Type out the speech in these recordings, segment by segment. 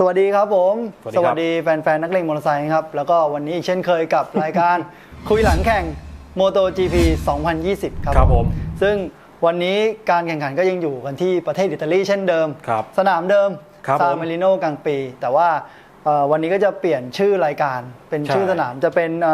สวัสดีครับผม สวัสดีครับแฟนๆ นักเลงมอเตอร์ไซค์ครับ แล้วก็วันนี้อีกเช่นเคยกับรายการ คุยหลังแข่ง MotoGP 2020 ครับครับผม ซึ่งวันนี้การแข่งขันก็ยังอยู่กันที่ประเทศอิตาลีเช่นเดิมครับสนามเดิมครับซาผมเมลิโนกลางปี แต่ว่าเอ่อวันนี้ก็จะเปลี่ยนชื่อรายการเป็นชื่อใช่สนามจะเป็นเ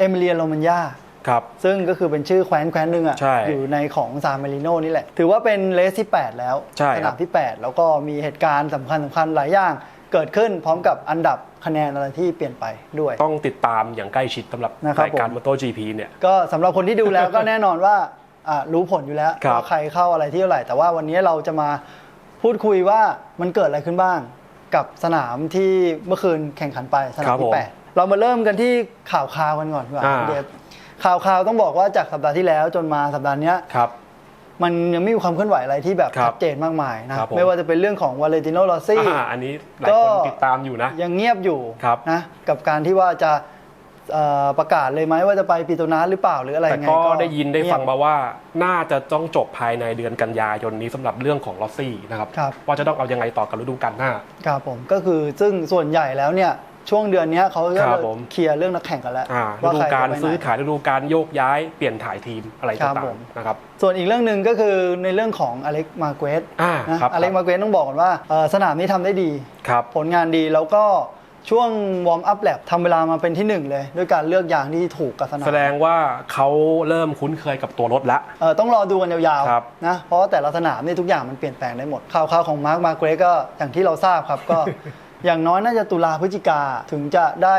อมิเลียโรมันยาครับซึ่งก็คือเป็นชื่อแคว้นแคว้นหนึ่งอะใช่อยู่ในของซานมาริโนนี่แหละ ถือว่าเป็นเลสที่ 8 แล้วใช่สครันาบมที่ 8 แล้วก็มีเหตุการณ์สำคัญสำคัญหลายอย่าง เกิดขึ้นพร้อมกับอันดับคะแนนอะไรที่เปลี่ยนไปด้วย ต้องติดตามอย่างใกล้ชิดสำหรับนะครับรายการผม MotoGP เนี่ย ก็สำหรับคนที่ดูแล้วก็แน่นอนว่าอะรู้ผลอยู่แล้วครับว่าใครเข้าอะไรที่เท่าไหร่ แต่ว่าวันนี้เราจะมาพูดคุยว่ามันเกิดอะไรขึ้นบ้าง กับสนามที่เมื่อคืนแข่งขันไปสนามที่8เรามาเริ่มกันที่ข่าวคราวกันก่อนดีกว่าอ่าพี่เดฟข่าวคราวต้องบอกว่าจากสัปดาห์ที่แล้วจนมาสัปดาห์เนี้ย ครับ มันยังไม่มีความเคลื่อนไหวอะไรที่แบบครับชัดเจนมากมายนะครับผม ไม่ว่าจะเป็นเรื่องของวาเลติโนลอซี่ อ่าอันนี้หลายก็ คนติดตามอยู่นะ ยังเงียบอยู่ครับนะกับการที่ว่าจะเอ่อประกาศเลยไหมว่าจะไปปีโตนาหรือเปล่าหรืออะไรแต่ไงก็ได้ยินได้ฟังเงียบมาว่า น่าจะต้องจบภายในเดือนกันยายนนี้สำหรับเรื่องของลอสซี่นะครับ ครับ ว่าจะต้องเอายังไงต่อกับฤดูกาลหน้า ครับผมก็คือซึ่งส่วนใหญ่แล้วเนี่ย ช่วงเดือนเนี้ยเขาก็ครับจะผม เคลียร์เรื่องนักแข่งกันแล้วอ่าฤว่าดูใครกาลจะไปไหน ซื้อขายฤดูกาลโยกย้ายเปลี่ยนถ่ายทีมอะไรครับต่าผงม ๆนะครับ ส่วนอีกเรื่องหนึ่งก็คือในเรื่องของอเล็กมาเกรสอ่านะครับ อเล็กมาเกรสต้องบอกก่อนว่าเอ่อสนามนี้ทำได้ดี ครับ ผลงานดีแล้วก็ช่วงวอร์มอัพแลบทำเวลามาเป็นที่หนึ่งเลย ด้วยการเลือกยางที่ถูกกับสนามแสดงว่าเขาเริ่มคุ้นเคยกับตัวรถแล้วเออต้องรอดูกันยาวครับ ๆนะเพราะว่าแต่ละสนามนี่ทุกอย่างมันเปลี่ยนแปลงได้หมดข่าวๆของมาร์คมาเกรกก็อย่างที่เราทราบครับก็ อย่างน้อยน่าจะตุลาพฤศจิกาถึงจะได้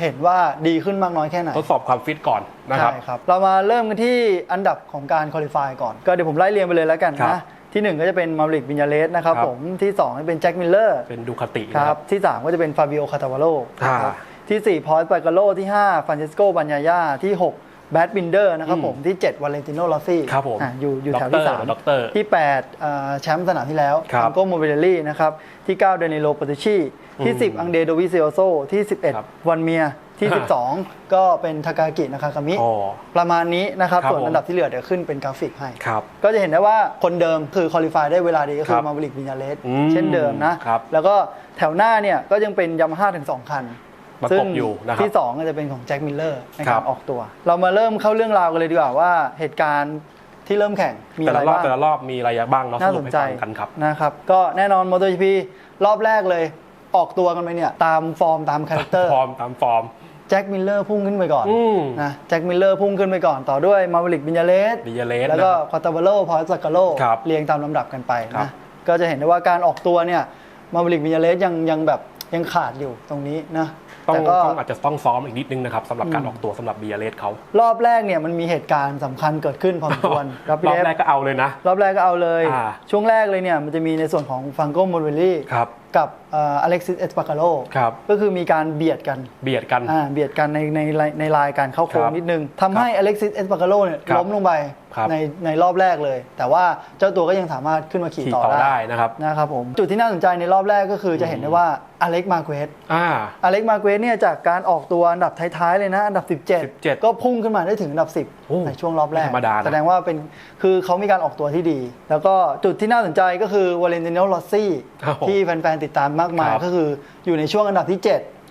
เห็นว่าดีขึ้นมากน้อยแค่ไหนทดสอบความฟิตก่อนนะครับใช่ครับ เรามาเริ่มกันที่อันดับของการคุริฟายก่อน ก็เดี๋ยวผมไล่เรียงไปเลยแล้วกันครันะบที่หนึ่งก็จะเป็นมาริกบินยาเลสนะครับครับผมที่สองจะเป็นแจ็คมิลเลอร์เป็นดูคาติคนะครัรับบที่ 3 ก็จะเป็นฟาบิโอคาตาวาโลอ่าที่4พอสปากาโลที่ 5ฟรานเชสโกบัญญาญาที่ 6 แบดบินเดอร์นะครับอืมผมที่ 7 วาเลนติโนลอซี่ครับผมอยู่อยู่แถวที่ด็อกเตอร์ด็อกเตอร์3ที่8อ่าแชมป์สนามที่แล้วครับอังโกโมเบเดลี่นะครับ ที่ 9 เดนิโลปาติชีที่อืม10 อังเดโดวิเซโอโซ ที่ครับ11 วันเมียที่อ่า12 ก็เป็นทากากินาคากามิอ๋อประมาณนี้นะครับครับส่วนผมอันดับที่เหลือเดี๋ยวขึ้นเป็นกราฟิกให้ครับก็จะเห็นได้ว่าคนเดิมคือคอลิฟายได้เวลาดีก็คืครัอบมาบริกวิญญาเลสอืมเช่นเดิมนะครับแล้วก็แถวหน้าเนี่ยก็ยังเป็นยามาฮ่าถึง 2 คัน ประกบซึ่งอยู่นะครับที่2ก็จะเป็นของแจ็คมิลเลอร์ในครัการบ ออกตัว เรามาเริ่มเข้าเรื่องราวกันเลยดีกว่าว่าเหตุการณ์ที่เริ่มแข่งมีแต่อะไรละรอบบ้าง แต่ละรอบมีอะไรบ้างเนาะน่าสสรุปนให้ใจฟังกันครับ นะครับ ก็แน่นอน MotoGP รอบแรกเลย ออกตัวกันไปเนี่ย ตามฟอร์มตามคาแรคเตอร์ฟอร์มตามฟอร์ม แจ็คมิลเลอร์พุ่งขึ้นไปก่อนอืม นะแจ็คมิลเลอร์พุ่งขึ้นไปก่อนต่อด้วยมาบริกบิญญาเลสบิญญาเลสแล้วก็นะครับคอตาบาโลพอสกาโลครับเรียงตามลำดับกันไปครันะบก็จะเห็นได้ว่าการออกตัวเนี่ยมาบริกวิญญาเลสยังยังแบบ ยังขาดอยู่ตรงนี้นะต้องแต่ก็ต้องอาจจะต้องซ้อมอีกนิดนึงนะครับสำหรับการอืมออกตัวสำหรับบิญญาเลสเขารอบแรกเนี่ยมันมีเหตุการณ์สำคัญเกิดขึ้นพอสมควรครับรพี่อบเอฟแรกก็เอาเลยนะ รอบแรกก็เอาเลยอ่าช่วงแรกเลยเนี่ยมันจะมีในส่วนของฟังโกโมเวลลี่ครับกับอเล็กซิสเอสปาคาโลครับก็คือมีการเบียดกันเบียดกันอ่าเบียดกันในในในในลายการเข้าโค้งครับนิดนึงทำให้อเล็กซิสเอสปาคาโลเนี่ยครับล้มลงไปครับในในรอบแรกเลย แต่ว่าเจ้าตัวก็ยังสามารถขึ้นมาขี่ขี่ต่อต่อได้ได้นะครับนะครับผมจุดที่น่าสนใจในรอบแรกก็คือจะเห็นได้ว่าอเล็กมาเกสอ่าอเล็กมาเกสเนี่ยจากการออกตัวอันดับท้ายๆเลยนะอันดับ 17 17 ก็พุ่งขึ้นมาได้ถึงอันดับโอ้10 ในช่วงรอบแรกไม่ธรรมดานะแสดงว่าเป็นคือเขามีการออกตัวที่ดี แล้วก็จุดที่น่าสนใจก็คือวาเลนติโนลอสซี่ครับผมที่แฟนๆติดตามมากมาย ครับ ก็คืออยู่ในช่วงอันดับที่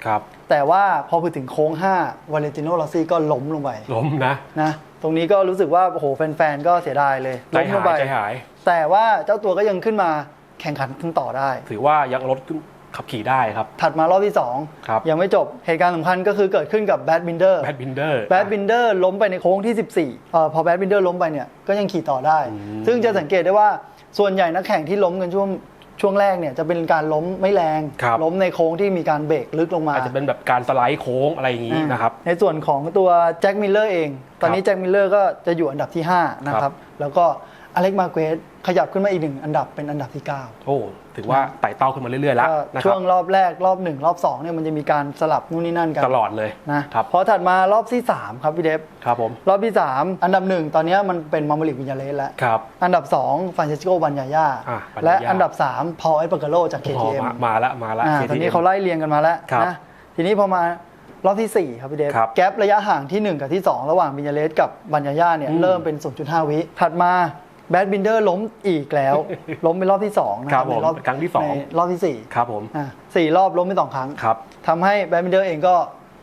ครับ 7 แต่ว่าพอไปถึงโค้ง 5 วาเลนติโนลอสซี่ก็ล้มลงไปล้มนะ นะตรงนี้ก็รู้สึกว่าโอ้โหแฟนๆก็เสียดายเลยใจล้มลหางไปยใจหาย แต่ว่าเจ้าตัวก็ยังขึ้นมาแข่งขันขึ้นต่อได้ ถือว่ายังรถขับขี่ได้ครับ ถัดมารอบที่ ครับ 2 ยังไม่จบเหตุการณ์สำคัญก็คือเกิดขึ้นกับแบดบินเดอร์แบดบินเดอร์ แบดบินเดอร์ล้มไปในโค้งที่ 14เออพอแบดบินเดอร์ล้มไปเนี่ยก็ยังขี่ต่อได้ อืม ซึ่งจะสังเกตได้ว่าส่วนใหญ่นักแข่งที่ล้มกันช่วง ช่วงแรกเนี่ยจะเป็นการล้มไม่แรง ครับ ล้มในโค้งที่มีการเบรกลึกลงมา อาจจะเป็นแบบการสไลด์โค้งอะไรอย่างนี้นะครับ ในส่วนของตัวแจ็คมิลเลอร์เอง ตอนนี้ครับแจ็คมิลเลอร์ก็จะอยู่อันดับที่ 5 นะคครัรับบ แล้วก็ อเล็กมาเกรสขยับขึ้นมาอีกหนึ่งอันดับเป็นอันดับที่ 9 โอ้ถือว่าไต่เต้าขึ้นมาเรื่อยๆแล้วก็นะคช่รัวบงรอบแรกรอบ 1 รอบ 2 เนี่ยมันจะมีการสลับนู่นนี่นั่นกันตลอดเลยนะครับพอถัดมารอบที่ 3 ครับพี่เดฟครับผมรอบที่ 3 อันดับ 1 ตอนนี้มันเป็นมาร์มลิกวิญญาเลสแล้ว ครับ อันดับ 2ฟรานเชสโกบันยาย่าอะบัญญาและอันดับ 3 พอลเอสปากาโลจาก พอ KTM มามาละมาละ อ่า KTM ตอนนี้เขาไล่เรียงกันมาแล้วครับนะทีนี้พอมารอบทีสี่ 4 ครับพี่เดฟครับแกประยะห่างที่ 1 กับที่ 2 ระหว่างวิญญาเลสกับบัญญาย่าเนี่ยอืมเริ่มเป็น 0.5 วิ ถัดมา แบดบินเดอร์ล้มอีกแล้ว ล้มเป็นรอบที่สองนะคครัรับบผมในรอบครั้งที่สองในรอบที่สี่ครับผมอะสี่รอบล้มไปสองครั้งครับทำให้แบดบินเดอร์เองก็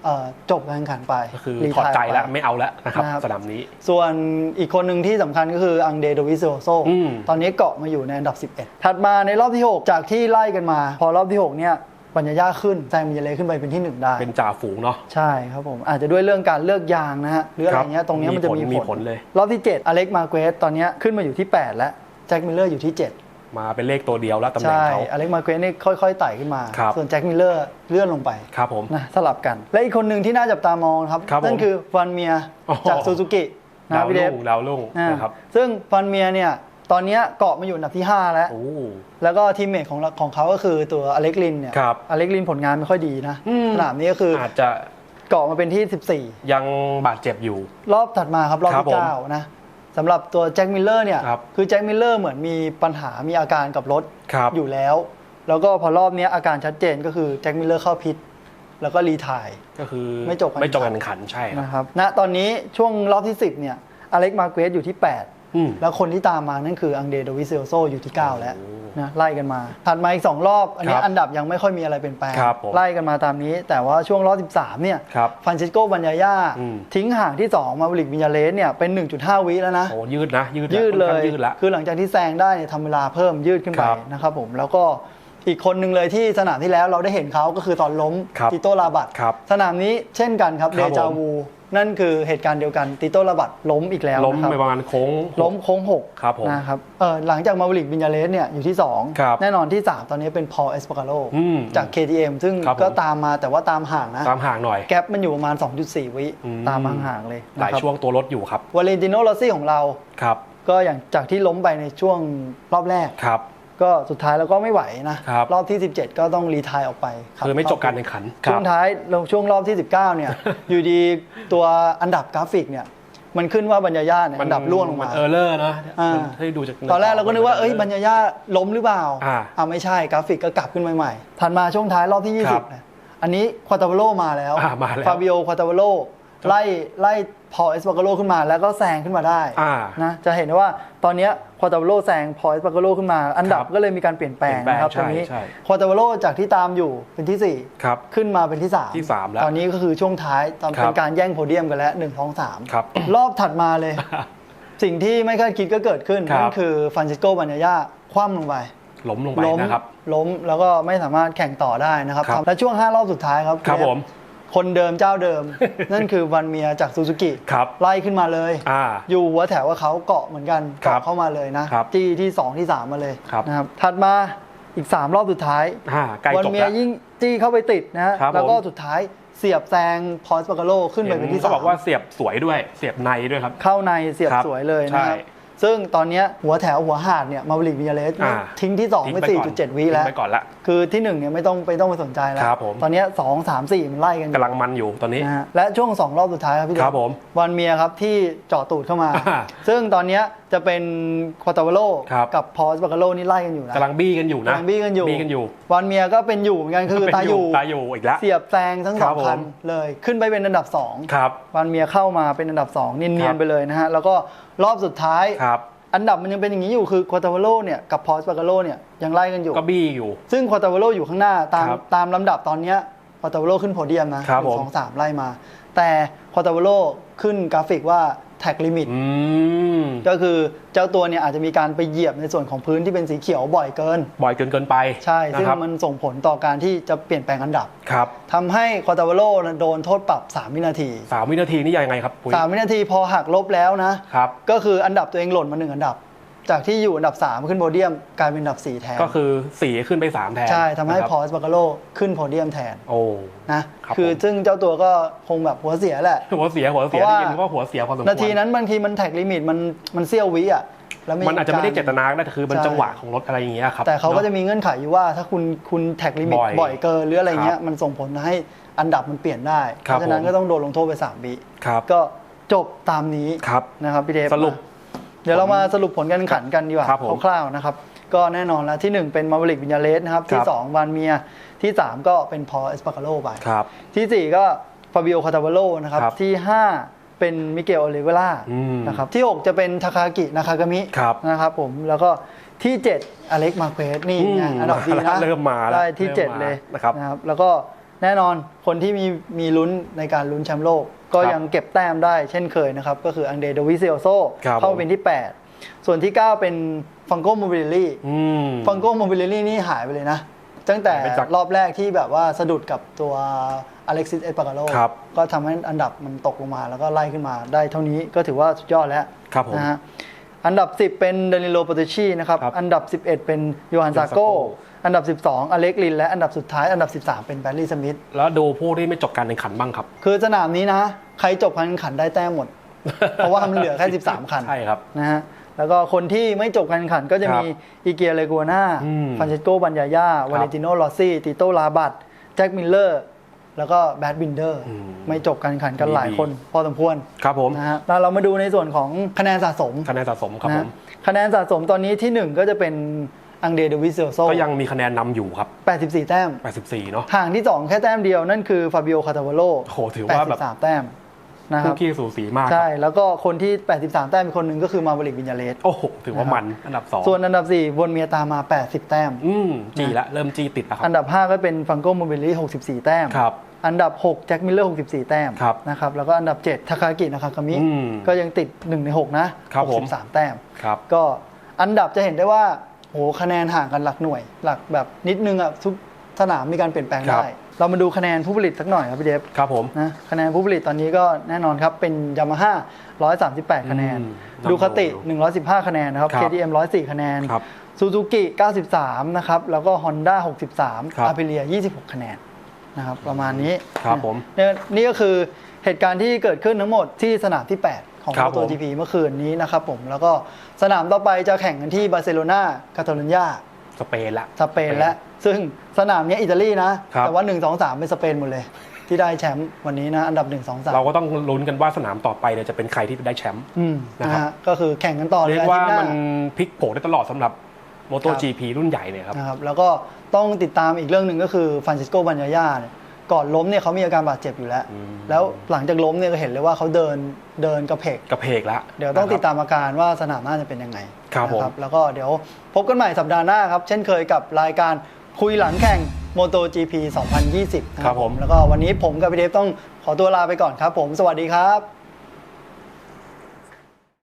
เอ่อจบการแข่งขันไปก็คือรีถอดใจไทร์ไปแล้วไม่เอาแล้วนะครับนะครับสนามนี้ ส่วนอีกคนหนึ่งที่สำคัญก็คืออังเดโดวิโซโซอืมตอนนี้เกาะมาอยู่ในอันดับ 11 ถัดมาในรอบที่ 6 จากที่ไล่กันมา พอรอบที่ 6 เนี่ย ปัญญาย่าขึ้นแซงมิยาเลขึ้นไปเป็นที่1ได้ เป็นจ่าฝูงเนาะ ใช่ครับผม อาจจะด้วยเรื่องการเลือกยางนะฮะหรืออะไรครับเงี้ยตรงเนี้ยมันจะมีมีผลเลย รอบที่ 7 อเล็กมาเกรสตอนเนี้ยขึ้นมาอยู่ที่ 8 แล้วแจ็คมิลเลอร์อยู่ที่ 7 มาเป็นเลขตัวเดียวแล้วตำแหน่งใช่เขาอเล็กมาเกรสนี่ค่อยๆไต่ขึ้นมาครับส่วนแจ็คมิลเลอร์เลื่อนลงไปครับผมนะสลับกัน และอีกคนหนึ่งที่น่าจับตามองครับครับผมนั่นคือฟันเมียโอ้โหจากซูซูกินะดาวพี่เดลุ่ฟงดาวลุ่งอ่านะครับซึ่งฟันเมียเนี่ย ตอนเนี้ยเกาะมาอยู่อันดับที่ 5 แล้ว โอ้ แล้วก็ทีมเมทของเราของเขาก็คือตัวอเล็กลินเนี่ยครับ อเล็กลินผลงานไม่ค่อยดีนะอืม สนามนี้ก็คือออาจจะเกาะมาเป็นที่ ยังบาดเจ็บอยู่ 14 รอบถัดมาครับรอบครับที่ผม9นะสำหรับตัวแจ็คมิลเลอร์เนี่ยครับคือแจ็คมิลเลอร์เหมือนมีปัญหามีอาการกับรถ ครับ อยู่แล้ว แล้วก็พอรอบเนี้ยอาการชัดเจนก็คือแจ็คมิลเลอร์เข้าพิษ แล้วก็รีไทาย ก็คือไม่จบการไม่จบการแข่งขันใช่ครับ นะครับ ณ ตอนนี้ช่วงรอบที่ 10 เนี่ย อเล็กมาเกรสอยู่ที่8อืม แล้วคนที่ตามมานั่นคืออังเดโดวิเซลโซอยู่ที่ 9 แล้วโอ้นะไล่กันมา ถัดมาอีก 2 รอบ อันนี้ครับอันดับยังไม่ค่อยมีอะไรเปลี่ยนแปลงครับผมไล่กันมาตามนี้ แต่ว่าช่วงรอบ 13 เนี่ยครับฟรานซิสโกบัญญาย่าอืมทิ้งห่างที่ 2 มาบริกวิญญาเลสเนี่ยเป็น 1.5 วิแล้วนะโอ้ยืดนะ ยืดนะยืดเลค่อนยข้างยืดละคือหลังจากที่แซงได้เนี่ยทำเวลาเพิ่มยืดขึ้นไปครับนะครับผมแล้วก็อีกคนหนึ่งเลยที่สนามที่แล้วเราได้เห็นเขาก็คือตอนล้มครับติโต้ลาบัตครับสนามนี้เช่นกันครับคเดรับผมจาวู นั่นคือเหตุการณ์เดียวกันติโต้ลาบัตล้มอีกแล้วล้มนะครับ ไปประมาณโค้ง ล้มโค้งหกครับผมนะครับเออหลังจากมาบริกบินยาเลสเนี่ยอยู่ที่ ครับ2 แน่นอนที่ 3 ตอนนี้เป็นพอลเอสปาการโลอืมจาก KTM ซึ่งครับผม ก็ตามมาแต่ว่าตามห่างนะ ตามห่างหน่อย แกปมันอยู่ประมาณ 2.4 วิอืม ตามห่างๆเลยหลายนะครับช่วงตัวรถอยู่ครับวาเลนติโนโรซี่ของเรา ครับก็อย่างจากที่ล้มไปในช่วงรอบแรก ครับ ก็สุดท้ายแล้วก็ไม่ไหวนะครับรอบที่ 17 ก็ต้องรีไทายออกไปรับคือไม่จบการแข่งขันคช่รัวบงท้ายลงช่วงรอบที่ 19 เนี่ย อยู่ดีตัวอันดับกราฟิกเนี่ยมันขึ้นว่าบรรยาย่าเนี่ยอันดับร่วงลงมัมานเออร์เลอร์นะอ่ามันให้ดูจากตอนแรกเราก็นึกว่าเอ้ยบรรยาย่าล้มหรือเปล่าอ่าอ่าไม่ใช่กราฟิกก็กลับขึ้นมาใหม่ถัดมาช่วงท้ายรอบที่ครับ20เนี่ยอันนี้ควาตาโวโลมาแล้วอ่ามาแล้วฟาบิโอควาตาโวโลไล่ไล่ พอเอสปาโกโลขึ้นมาแล้วก็แซงขึ้นมาได้อ่านะจะเห็นได้ว่าตอนเนี้ควาตาโวโลแซงพอเอสปาโกโลขึ้นมา อันดับครับก็เลยมีการเปลี่ยนแปลงเปลี่ยนแปลงนะครับตใช่รงนี้ใช่ควาตาโวโลจากที่ตามอยู่เป็นที่สี่ครับขึ้นมาเป็นที่ 3 ที่สามแล้ว ตอนนี้ก็คือช่วงท้ายตอนครับเป็นการแย่งโพเดียมกันแล้ว1 2 3ครับรอบถัดมาเลย สิ่งที่ไม่คาดคิดก็เกิดขึ้นครับนั่นคือฟรานซิสโกบัญญาย่าคว่ำลงไปล้มลงไปล้มนะครับล้มแล้วก็ไม่สามารถแข่งต่อได้นะครับครับและช่วง 5 รอบสุดท้ายครับครับเกผม คนเดิมเจ้าเดิม นั่นคือวันเมียจากซูซูกิครับไล่ขึ้นมาเลยอ่าอยู่หัวแถวกับเขาเกาะเหมือนกันครับเกาะเข้ามาเลยนะครับจี้ที่2ที่3มาเลยครับนะครับถัดมาอีก 3 รอบสุดท้ายอ่าใกล้วันจบเมียแล้วยิ่งจี้เข้าไปติดนะฮะครับแล้วก็ผม สุดท้ายเสียบแซงพอสปาการโลขึ้นไปเห็เป็นนที่เขาสามบอกว่าเสียบสวยด้วย เสียบในด้วยครับ เข้าในเสียบครับสวยเลยนะคใช่รับ ซึ่งตอนเนี้ยหัวแถวหัวหาดเนี่ยมาบริกวิยาเลสอ่าทิ้งที่2ไปทิ้งก่อน4.7 วิแล้วทิ้งไปก่อนละคือที่ 1 เนี่ยไม่ต้องไม่ต้องไปสนใจแล้ว ครับผม ตอนเนี้ยสองสามสี่มันไล่กันอยู่กำลังมันอยู่ตอนนี้ นะฮะและช่วง 2 รอบสุดท้ายครับพี่เดชครับผมวันเมียครับที่เจาะตูดเข้ามา อ่าซึ่งตอนเนี้ย จะเป็นควาตาเวโลครับ กับพอสปาการโลนี่ไล่กันอยู่นะ กำลังบี้กันอยู่นะกำลังบี้กันอยู่ บี้กันอยู่วันเมียก็เป็นอยู่เหมือนกันคือเป็นตายอยู่ตายอยู่อีกแล้ว เสียบแซงทั้งสครัองบผม คันเลยขึ้นไปเป็นอันดับ2ครับวันเมียเข้ามาเป็นอันดับ 2 เนีคยรันบ ๆไปเลยนะฮะ แล้วก็รอบสุดท้าย ครับ อันดับมันยังเป็นอย่างนี้อยู่คือควอตาเวโลเนี่ยกับพอสปาการโลเนี่ยยังไล่กันอยู่ ก็บี้อยู่ ซึ่งควอตาเวโลอยู่ข้างหน้าตามครับตามลำดับตอนเนี้ยควอตาเวโลขึ้นโพเดียมนะครับหนึ่ผมงสองสามไล่มา แต่ควอตาเวโลขึ้นกราฟิกว่า แท็กลิมิตอืมก็คือเจ้าตัวเนี่ยอาจจะมีการไปเหยียบในส่วนของพื้นที่เป็นสีเขียวบ่อยเกิน บ่อยเกินเกินไป ใช่ซึ่งนะครับมันส่งผลต่อการที่จะเปลี่ยนแปลงอันดับครับทำให้ควอตาเวโลโดนโทษปรับ 3 วินาทีสามวินาทีนี่ยังไงครับปุ้ย3วินาทีพอหักลบแล้วนะครับก็คืออันดับตัวเองหล่นมาหนึ่งอันดับ จากที่อยู่อันดับ 3 ขึ้นโพเดียมกลายเป็นอันดับ 4 แทน ก็คือสี่ขึ้นไปสามแทนใช่ทำให้นะครับพอสบาการโลขึ้นโพเดียมแทนโอ้นะครับคือซึ่งเจ้าตัวก็คงแบบหัวเสียแหละ หัวเสียหัวเสียเพราะว่าจริงๆว่าหัวเสียพอสมควรนาทีนั้นบางทีมันแท็กลิมิตมันมันเสี้ยววิอะแล้วมันอาจจะไม่ได้เจตกรนาก็ได้แต่คือมันใช่จังหวะของรถอะไรอย่างเงี้ยครับแต่เขาก็จะนอมีเงื่อนไขอยู่ว่าถ้าคุณคุณแท็กลิมิตบ่อยบ่อยเกินหรืออะไรเงี้ครัยบมันส่งผลให้อันดับมันเปลี่ยนได้เพครับราะฉะนั้นผมก็ต้องโดนลงโทษไป3วิครับก็จบตามนี้ครับนะครับพี่เดฟสรุป เดี๋ยวเรามาสรุปผลการแข่งขันกันดีกว่าครับผมคร่าวๆนะครับ ก็แน่นอนแล้วที่ 1 เป็นมาบริกวิญญาเลสนะครับ ที่ ครับ2 วานเมียที่ 3 ก็เป็นพอเอสปาคาโลไป ครับที่ 4 ก็ฟาบิโอคาตาเวโลนะครับ ครับที่ 5เเป็นมิเกลโอลิเวล่าอืมนะครับที่ 6 จะเป็นทาคากินากากามิครับนะครับผมแล้วก็ที่ 7 อเล็กมาเควสนี่ไงอืมอันดับดีนะเริ่มมาแล้วได้ที่ เริ่มมา7 เลยนะครับนะครับแล้วก็แน่นอนคนที่มีมีลุ้นในการลุ้นแชมป์โลก ก็ครับยังเก็บแต้มได้เช่นเคยนะครับ ก็คืออังเดโดวิเซโอโซครับเข้าเป็นที่ 8 ส่วนที่ 9 เป็นฟังโกโมบิลลี่อืมฟังโกโมบิลลี่นี่หายไปเลยนะ ตั้งแต่หายไปจากรอบแรกที่แบบว่าสะดุดกับตัวอเล็กซิสเอสปากาโลครับก็ทำให้อันดับมันตกลงมาแล้วก็ไล่ขึ้นมาได้เท่านี้ก็ถือว่าสุดยอดแล้วครับผมนะฮะอันดับ 10 เป็นเดนิโลโปเตชีนะครับครับ อันดับ 11 เป็นโยฮันซาโก Zago อันดับ 12 อเล็กลิน และอันดับสุดท้ายอันดับ 13 เป็นแบรลี่สมิธแล้วดูผู้ที่ไม่จบการแข่งขันบ้างครับ คือสนามนี้นะ ใครจบการแข่งขันได้แต้มหมด เพราะว่ามันเหลือแค่ 13 คันใช่ครับนะฮะแล้วก็คนที่ไม่จบการแข่งขันก็จะมีอีเกียเลกัวนาอืมฟรานเชสโกบันยาย่าวาเลนติโนลอซี่ติโตลาบัตแจ็คมิลเลอร์แล้วก็แบดบินเดอร์อืมไม่จบการแข่งขันกันหลายดีๆคนพอสมควรครับผมนะฮะแล้วเรามาดูในส่วนของคะแนนสะสมคะแนนสะสมครับนะผฮะมคะแนนสะสมตอนนี้ที่ 1 ก็จะเป็น อังเดเดวิเซลโซก็ยังมีคะแนนนำอยู่ครับ 84 แต้ม 84 เนาะห่างที่ 2 แค่แต้มเดียวนั่นคือฟาบิโอคาตาวาโลโอ้โหถือว่าแบบ83 แต้มนะคคู่รับ ขี้สูสีมากคใช่รับแล้วก็คนที่ 83 แต้มอีกคนหนึ่งก็คือมาบริกวิญญาเลส โอ้โหถือว่ามันอันดับสองส่วนอันดับ 4 วนเมียตามมา 80 แต้ม อืมจีละเริ่มจีติดแล้วคอัรับ นดับ 5 ก็เป็นฟังโกโมบิลลี่64 แต้ม ครับอันดับ 6 แจ็คมิลเลอร์ 64 แต้มครับนะครับ แล้วก็อันดับ 7 ทาคากินาคากามิ อืมก็ยังติด 1 ใน 6 นะครับผม 63 แต้ม ครับ ก็อันดับจะเห็นได้ว่า โหคะแนนห่างกันหลักหน่วย หลักแบบนิดนึงอะทุกสนามมีการเปลี่ยนแปลงครับได้ เรามาดูคะแนนผู้ผลิตสักหน่อยครับพี่เดฟครับผมนะคะแนนผู้ผลิตตอนนี้ก็แน่นอนครับเป็นยามาฮ่า138 คะแนนอืมดูคติ 115 คะแนนนะครับครับ KTM 104 คะแนนครับซูซูกิ 93 นะครับ แล้วก็ Honda 63ครับ a p r i l i a 26 คะแนนนะครับประมาณนี้ครับผมเนี่ยนี่ก็คือเหตุการณ์ที่เกิดขึ้นทั้งหมดที่สนามที่ 8 ของครับตัวผม GP เมื่อคืนนี้นะครับผมแล้วก็สนามต่อไปจะแข่งกันที่บาร์เซโลนาคาตาลุญญาสเปนละ สเปนและ ซึ่งสนามเนี้ยอิตาลีนะ ครับ แต่ว่า 1 2 3 เป็นสเปนหมดเลย ที่ได้แชมป์วันนี้นะอันดับ 1 2 3เราก็ต้องลุ้นกันว่าสนามต่อไปเนี่ยจะเป็นใครที่ได้แชมป์ อืมนะนะครับฮะก็คือแข่งกันต่อเลยเรียกอาทิว่าตย์หน้า มันพลิกโผได้ตลอดสำหรับมอเตอครัร์บจีพีรุ่นใหญ่เนี่ยครับ นะครับแล้วก็ต้องติดตามอีกเรื่องหนึ่งก็คือฟรานซิสโกบันยาย่าเนี่ย ก่อนล้มเนี่ยเขามีอาการบาดเจ็บอยู่แล้วอืมแล้วหลังจากล้มเนี่ยก็เห็นเลยว่าเขาเดินเดินกระเพกกระเพกละเดี๋ยวต้องติดนะครับตามอาการว่าสนามหน้าจะเป็นยังไงครับนะผมแล้วก็เดี๋ยวพบกันใหม่สัปดาห์หน้าครับ เช่นเคยกับรายการคุยหลังแข่ง MotoGP 2020 นะครับผม แล้วก็วันนี้ผมกับพี่เดฟต้องขอตัวลาไปก่อนครับผม สวัสดีครับ